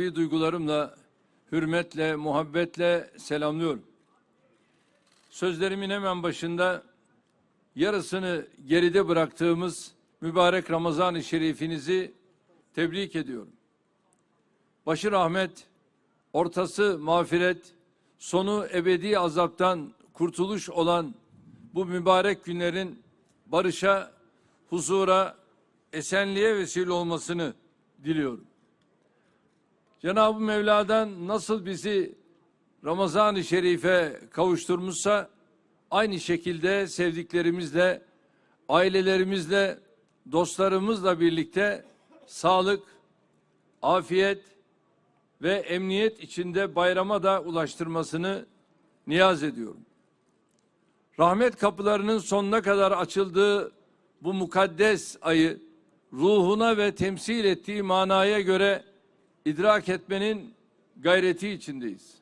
kalbi duygularımla, hürmetle, muhabbetle selamlıyorum. Sözlerimin hemen başında yarısını geride bıraktığımız mübarek Ramazan-ı Şerifinizi tebrik ediyorum. Başı rahmet, ortası mağfiret, sonu ebedi azaptan kurtuluş olan bu mübarek günlerin barışa, huzura, esenliğe vesile olmasını diliyorum. Cenab-ı Mevla'dan nasıl bizi Ramazan-ı Şerif'e kavuşturmuşsa aynı şekilde sevdiklerimizle, ailelerimizle, dostlarımızla birlikte sağlık, afiyet ve emniyet içinde bayrama da ulaştırmasını niyaz ediyorum. Rahmet kapılarının sonuna kadar açıldığı bu mukaddes ayı ruhuna ve temsil ettiği manaya göre idrak etmenin gayreti içindeyiz.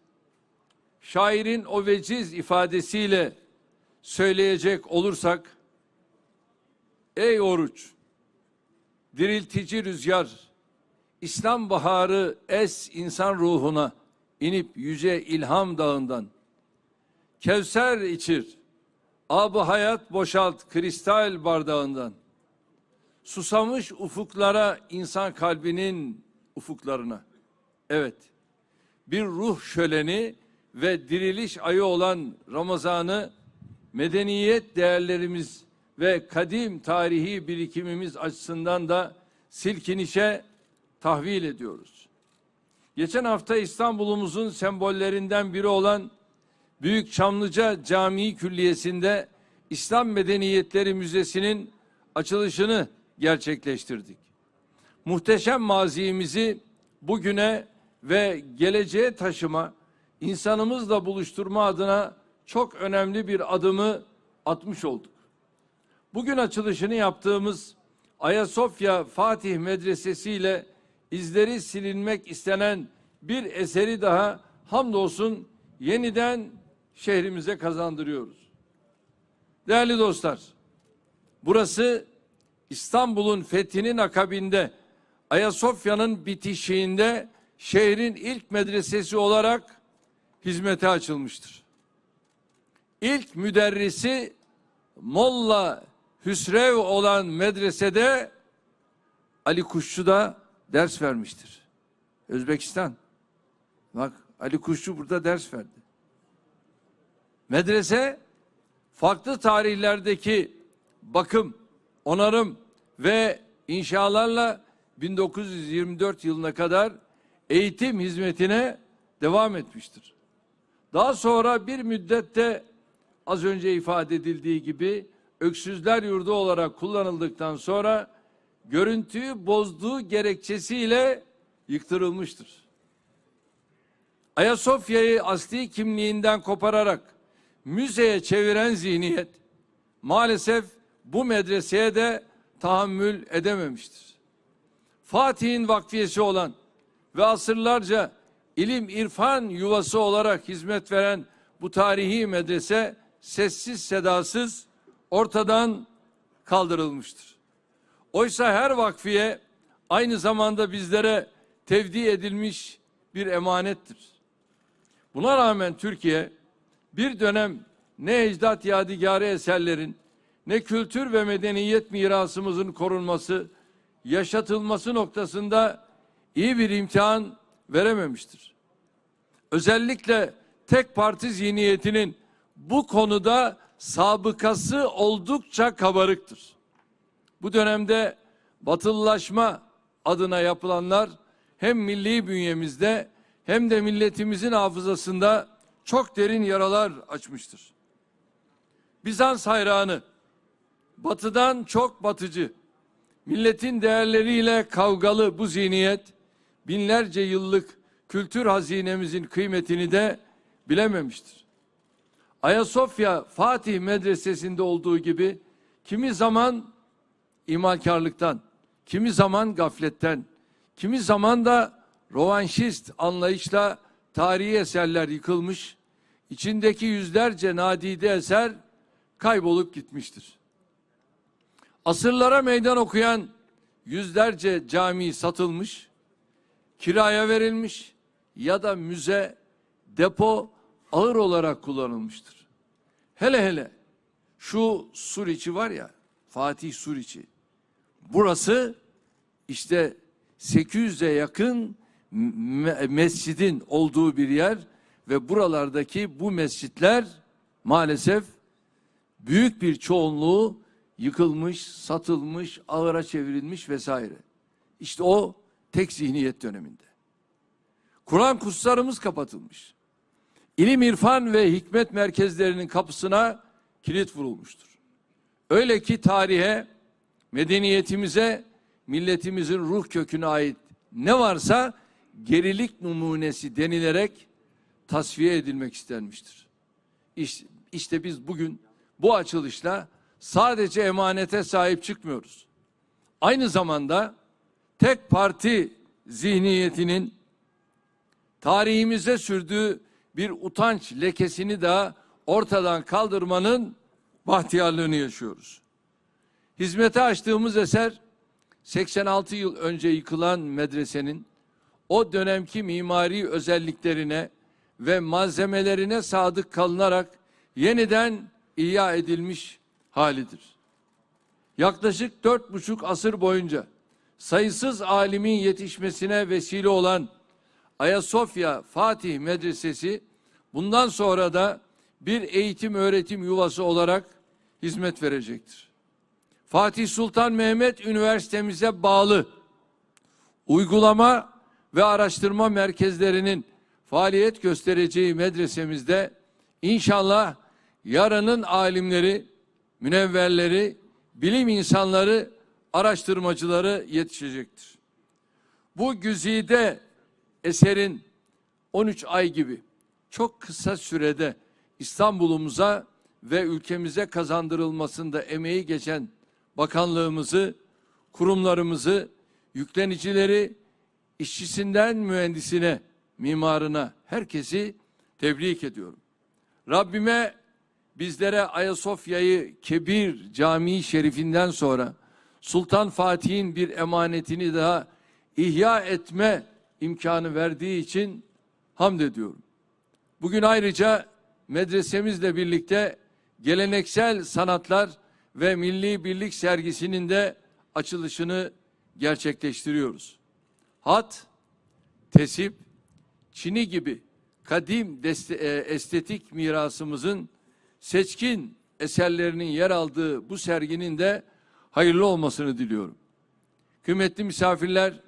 Şairin o veciz ifadesiyle söyleyecek olursak Ey oruç diriltici rüzgar İslam baharı es insan ruhuna inip yüce ilham dağından Kevser içir Abı hayat boşalt kristal bardağından. Susamış ufuklara insan kalbinin ufuklarına. Evet. Bir ruh şöleni ve diriliş ayı olan Ramazan'ı medeniyet değerlerimiz ve kadim tarihi birikimimiz açısından da silkinişe tahvil ediyoruz. Geçen hafta İstanbul'umuzun sembollerinden biri olan Büyük Çamlıca Camii Külliyesi'nde İslam Medeniyetleri Müzesi'nin açılışını gerçekleştirdik. Muhteşem mazimizi bugüne ve geleceğe taşıma, insanımızla buluşturma adına çok önemli bir adımı atmış olduk. Bugün açılışını yaptığımız Ayasofya Fatih Medresesi ile izleri silinmek istenen bir eseri daha hamdolsun yeniden şehrimize kazandırıyoruz. Değerli dostlar, burası İstanbul'un fethinin akabinde Ayasofya'nın bitişiğinde şehrin ilk medresesi olarak hizmete açılmıştır. İlk müderrisi Molla Hüsrev olan medresede Ali Kuşçu da ders vermiştir. Özbekistan. Bak Ali Kuşçu burada ders verdi. Medrese farklı tarihlerdeki bakım, onarım ve inşalarla 1924 yılına kadar eğitim hizmetine devam etmiştir. Daha sonra bir müddette az önce ifade edildiği gibi öksüzler yurdu olarak kullanıldıktan sonra görüntüyü bozduğu gerekçesiyle yıktırılmıştır. Ayasofya'yı asli kimliğinden kopararak müzeye çeviren zihniyet maalesef bu medreseye de tahammül edememiştir. Fatih'in vakfiyesi olan ve asırlarca ilim irfan yuvası olarak hizmet veren bu tarihi medrese sessiz sedasız ortadan kaldırılmıştır. Oysa her vakfiye aynı zamanda bizlere tevdi edilmiş bir emanettir. Buna rağmen Türkiye bir dönem ne ecdat yadigarı eserlerin ne kültür ve medeniyet mirasımızın korunması, yaşatılması noktasında iyi bir imtihan verememiştir. Özellikle tek parti zihniyetinin bu konuda sabıkası oldukça kabarıktır. Bu dönemde batılılaşma adına yapılanlar hem milli bünyemizde hem de milletimizin hafızasında çok derin yaralar açmıştır. Bizans hayranı, batıdan çok batıcı, milletin değerleriyle kavgalı bu zihniyet, binlerce yıllık kültür hazinemizin kıymetini de bilememiştir. Ayasofya Fatih Medresesi'nde olduğu gibi kimi zaman imalkarlıktan, kimi zaman gafletten, kimi zaman da rovanşist anlayışla tarihi eserler yıkılmış, içindeki yüzlerce nadide eser kaybolup gitmiştir. Asırlara meydan okuyan yüzlerce cami satılmış, kiraya verilmiş ya da müze, depo ağır olarak kullanılmıştır. Hele hele şu Suriçi var ya Fatih Suriçi. Burası işte 800'e yakın me- mescidin olduğu bir yer ve buralardaki bu mescitler maalesef büyük bir çoğunluğu yıkılmış, satılmış, ağıra çevrilmiş vesaire. İşte o tek zihniyet döneminde. Kur'an kurslarımız kapatılmış. İlim, irfan ve hikmet merkezlerinin kapısına kilit vurulmuştur. Öyle ki tarihe, medeniyetimize, milletimizin ruh köküne ait ne varsa gerilik numunesi denilerek tasfiye edilmek istenmiştir. İşte, işte biz bugün bu açılışla sadece emanete sahip çıkmıyoruz. Aynı zamanda tek parti zihniyetinin tarihimize sürdüğü bir utanç lekesini de ortadan kaldırmanın bahtiyarlığını yaşıyoruz. Hizmete açtığımız eser 86 yıl önce yıkılan medresenin o dönemki mimari özelliklerine ve malzemelerine sadık kalınarak yeniden ihya edilmiş halidir. Yaklaşık dört buçuk asır boyunca sayısız alimin yetişmesine vesile olan Ayasofya Fatih Medresesi bundan sonra da bir eğitim öğretim yuvası olarak hizmet verecektir. Fatih Sultan Mehmet Üniversitemize bağlı uygulama ve araştırma merkezlerinin faaliyet göstereceği medresemizde inşallah yarının alimleri, münevverleri, bilim insanları, araştırmacıları yetişecektir. Bu güzide eserin 13 ay gibi çok kısa sürede İstanbul'umuza ve ülkemize kazandırılmasında emeği geçen bakanlığımızı, kurumlarımızı, yüklenicileri, işçisinden mühendisine, mimarına herkesi tebrik ediyorum. Rabbime bizlere Ayasofya'yı Kebir Camii Şerifinden sonra Sultan Fatih'in bir emanetini daha ihya etme imkanı verdiği için hamd ediyorum. Bugün ayrıca medresemizle birlikte geleneksel sanatlar ve milli birlik sergisinin de açılışını gerçekleştiriyoruz. Hat, tesip, çini gibi kadim e, estetik mirasımızın seçkin eserlerinin yer aldığı bu serginin de hayırlı olmasını diliyorum. Kıymetli misafirler,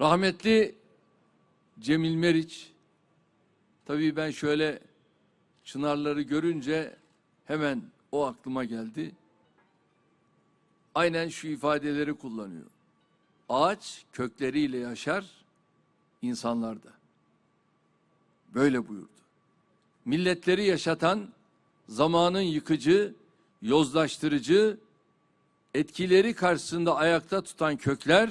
rahmetli Cemil Meriç, tabii ben şöyle çınarları görünce hemen o aklıma geldi. Aynen şu ifadeleri kullanıyor. Ağaç kökleriyle yaşar, insanlar da. Böyle buyurdu. Milletleri yaşatan, zamanın yıkıcı, yozlaştırıcı, etkileri karşısında ayakta tutan kökler,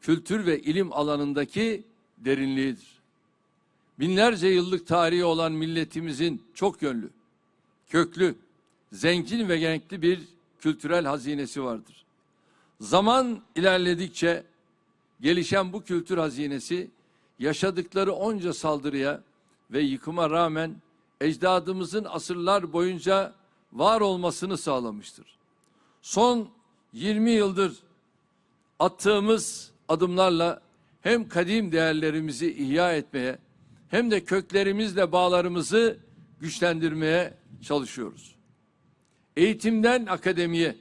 kültür ve ilim alanındaki derinliğidir. Binlerce yıllık tarihi olan milletimizin çok yönlü, köklü, zengin ve renkli bir kültürel hazinesi vardır. Zaman ilerledikçe gelişen bu kültür hazinesi yaşadıkları onca saldırıya ve yıkıma rağmen ecdadımızın asırlar boyunca var olmasını sağlamıştır. Son 20 yıldır attığımız adımlarla hem kadim değerlerimizi ihya etmeye hem de köklerimizle bağlarımızı güçlendirmeye çalışıyoruz. Eğitimden akademiye,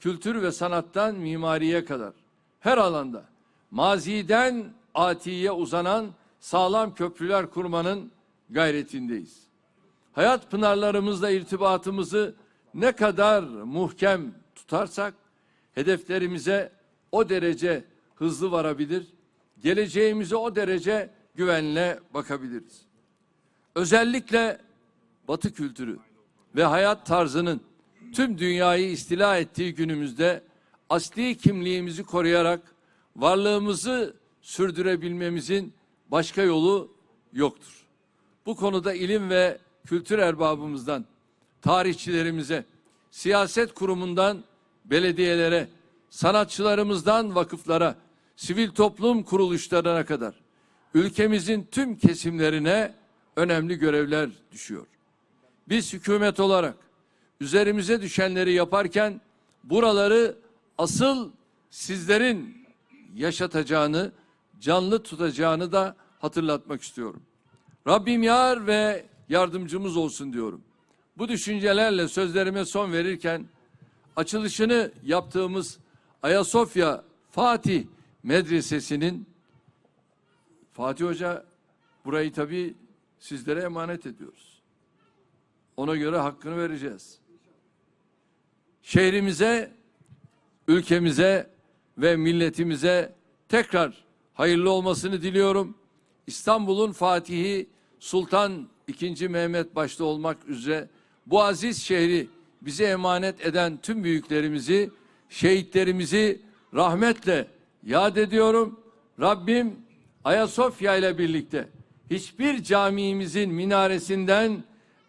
kültür ve sanattan mimariye kadar her alanda maziden atiye uzanan sağlam köprüler kurmanın gayretindeyiz. Hayat pınarlarımızla irtibatımızı ne kadar muhkem tutarsak hedeflerimize o derece hızlı varabilir, geleceğimize o derece güvenle bakabiliriz. Özellikle Batı kültürü ve hayat tarzının tüm dünyayı istila ettiği günümüzde asli kimliğimizi koruyarak varlığımızı sürdürebilmemizin başka yolu yoktur. Bu konuda ilim ve kültür erbabımızdan, tarihçilerimize, siyaset kurumundan belediyelere, sanatçılarımızdan vakıflara, sivil toplum kuruluşlarına kadar ülkemizin tüm kesimlerine önemli görevler düşüyor. Biz hükümet olarak üzerimize düşenleri yaparken buraları asıl sizlerin yaşatacağını, canlı tutacağını da hatırlatmak istiyorum. Rabbim yar ve yardımcımız olsun diyorum. Bu düşüncelerle sözlerime son verirken açılışını yaptığımız Ayasofya Fatih Medresesi'nin Fatih Hoca burayı tabii sizlere emanet ediyoruz. Ona göre hakkını vereceğiz. Şehrimize, ülkemize ve milletimize tekrar hayırlı olmasını diliyorum. İstanbul'un Fatihi Sultan II. Mehmet başta olmak üzere bu aziz şehri bize emanet eden tüm büyüklerimizi, şehitlerimizi rahmetle yad ediyorum. Rabbim Ayasofya ile birlikte hiçbir camimizin minaresinden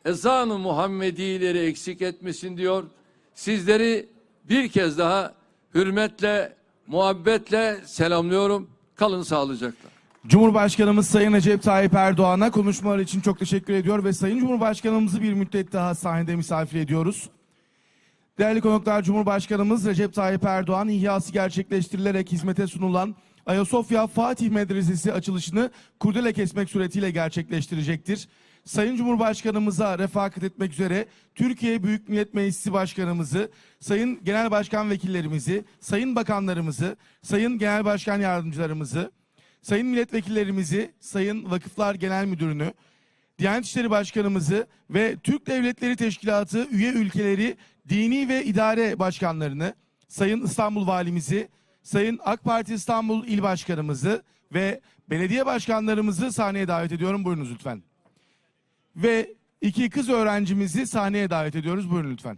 ezan-ı Muhammedileri eksik etmesin diyor. Sizleri bir kez daha hürmetle, muhabbetle selamlıyorum. Kalın sağlıcakla. Cumhurbaşkanımız Sayın Recep Tayyip Erdoğan'a konuşmalar için çok teşekkür ediyor ve Sayın Cumhurbaşkanımızı bir müddet daha sahnede misafir ediyoruz. Değerli konuklar Cumhurbaşkanımız Recep Tayyip Erdoğan ihyası gerçekleştirilerek hizmete sunulan Ayasofya Fatih Medresesi açılışını kurdele kesmek suretiyle gerçekleştirecektir. Sayın Cumhurbaşkanımıza refakat etmek üzere Türkiye Büyük Millet Meclisi Başkanımızı, Sayın Genel Başkan Vekillerimizi, Sayın Bakanlarımızı, Sayın Genel Başkan Yardımcılarımızı, Sayın milletvekillerimizi, Sayın Vakıflar Genel Müdürünü, Diyanet İşleri Başkanımızı ve Türk Devletleri Teşkilatı üye ülkeleri dini ve idare başkanlarını, Sayın İstanbul Valimizi, Sayın AK Parti İstanbul İl Başkanımızı ve belediye başkanlarımızı sahneye davet ediyorum. Buyurunuz lütfen. Ve iki kız öğrencimizi sahneye davet ediyoruz. Buyurun lütfen.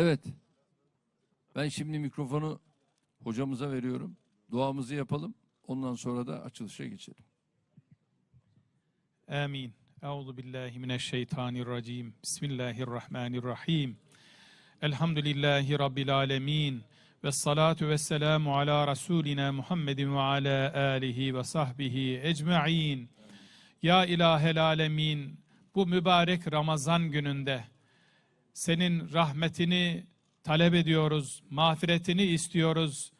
Evet. Ben şimdi mikrofonu hocamıza veriyorum. Duamızı yapalım. Ondan sonra da açılışa geçelim. Amin. Euzu billahi mineşşeytanirracim. Bismillahirrahmanirrahim. Elhamdülillahi rabbil alamin. Ve salatu ve selamu ala Resulina Muhammedin ve ala alihi ve sahbihi ecma'in. Ya ilahel alemin, bu mübarek Ramazan gününde senin rahmetini talep ediyoruz, mağfiretini istiyoruz.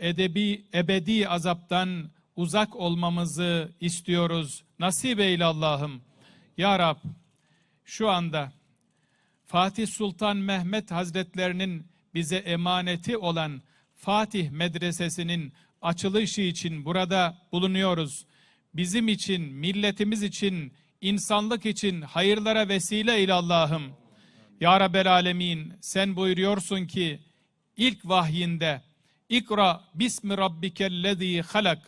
Edebi, ebedi azaptan uzak olmamızı istiyoruz. Nasip eyle Allah'ım. Ya Rab, şu anda Fatih Sultan Mehmet Hazretlerinin bize emaneti olan Fatih Medresesi'nin açılışı için burada bulunuyoruz. Bizim için, milletimiz için, insanlık için hayırlara vesile eyle Allah'ım. Ya Rabbel Alemin sen buyuruyorsun ki ilk vahyinde İkra bismi rabbikellezî halak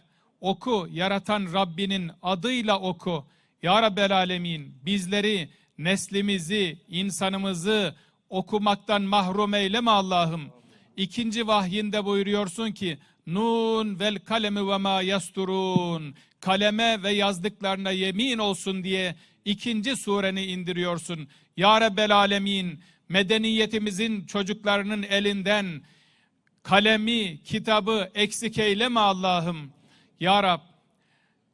oku yaratan Rabbinin adıyla oku. Ya Rabbel Alemin bizleri, neslimizi, insanımızı okumaktan mahrum eyleme Allah'ım. İkinci vahyinde buyuruyorsun ki Nun vel kalemi ve ma yasturun. Kaleme ve yazdıklarına yemin olsun diye ikinci sureni indiriyorsun. Ya Rabbel Alemin medeniyetimizin çocuklarının elinden kalemi, kitabı eksik eyleme Allah'ım. Ya Rab,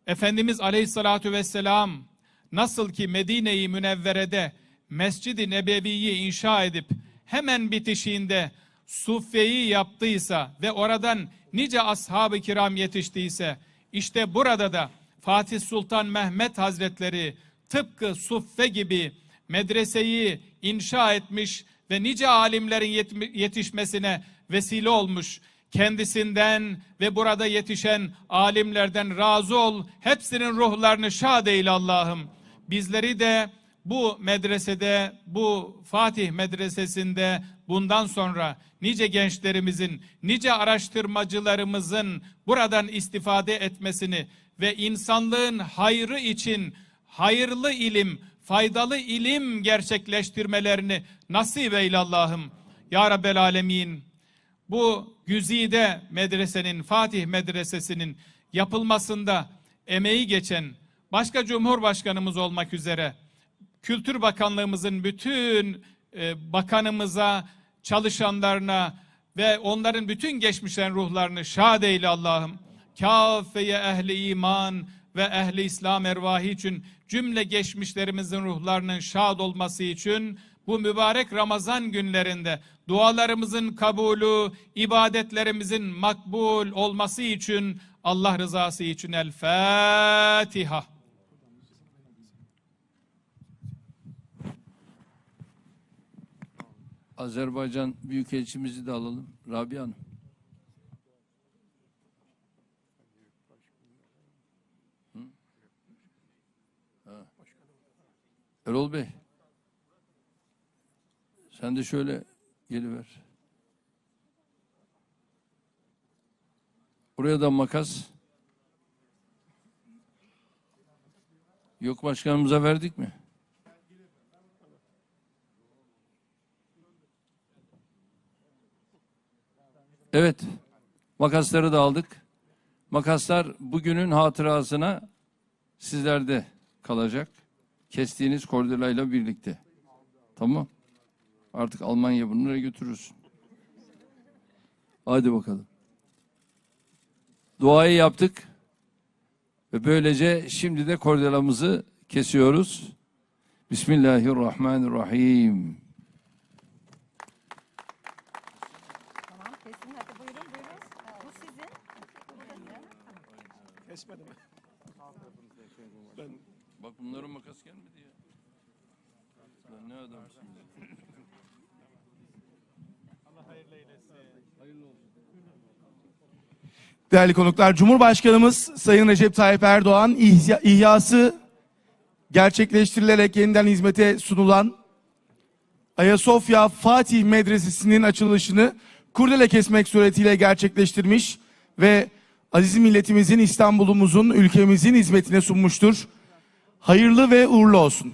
Efendimiz Aleyhisselatü Vesselam nasıl ki Medine-i Münevvere'de Mescid-i Nebevi'yi inşa edip hemen bitişiğinde Suffe'yi yaptıysa ve oradan nice ashab-ı kiram yetiştiyse işte burada da Fatih Sultan Mehmet Hazretleri tıpkı Suffe gibi medreseyi inşa etmiş ve nice alimlerin yetişmesine vesile olmuş. Kendisinden ve burada yetişen alimlerden razı ol. Hepsinin ruhlarını şad eyle Allah'ım. Bizleri de bu medresede, bu Fatih Medresesi'nde bundan sonra nice gençlerimizin, nice araştırmacılarımızın buradan istifade etmesini ve insanlığın hayrı için hayırlı ilim, faydalı ilim gerçekleştirmelerini nasip eyle Allah'ım. Ya Rabbel Alemin bu Güzide medresenin, Fatih medresesinin yapılmasında emeği geçen başka Cumhurbaşkanımız olmak üzere Kültür Bakanlığımızın bütün e, bakanımıza, çalışanlarına ve onların bütün geçmişlerin ruhlarını şad eyle Allah'ım. Kâfeye ehli iman ve ehli İslam ervahı için cümle geçmişlerimizin ruhlarının şad olması için bu mübarek Ramazan günlerinde dualarımızın kabulü, ibadetlerimizin makbul olması için Allah rızası için El Fatiha. Azerbaycan Büyükelçimizi de alalım. Rabia Hanım. Erol Bey. Sen de şöyle geliver. Buraya da makas. Yok başkanımıza verdik mi? Evet. Makasları da aldık. Makaslar bugünün hatırasına sizlerde kalacak. Kestiğiniz kordelayla birlikte. Tamam. Artık Almanya bunları götürürsün. Hadi bakalım. Duayı yaptık. Ve böylece şimdi de kordelamızı kesiyoruz. Bismillahirrahmanirrahim. Tamam kesin hadi buyurun buyurun. Bu sizin. Bak bunların makas gelmedi ya. Lan Değerli konuklar, Cumhurbaşkanımız Sayın Recep Tayyip Erdoğan ihya- ihyası gerçekleştirilerek yeniden hizmete sunulan Ayasofya Fatih Medresesi'nin açılışını kurdele kesmek suretiyle gerçekleştirmiş ve aziz milletimizin, İstanbul'umuzun, ülkemizin hizmetine sunmuştur. Hayırlı ve uğurlu olsun.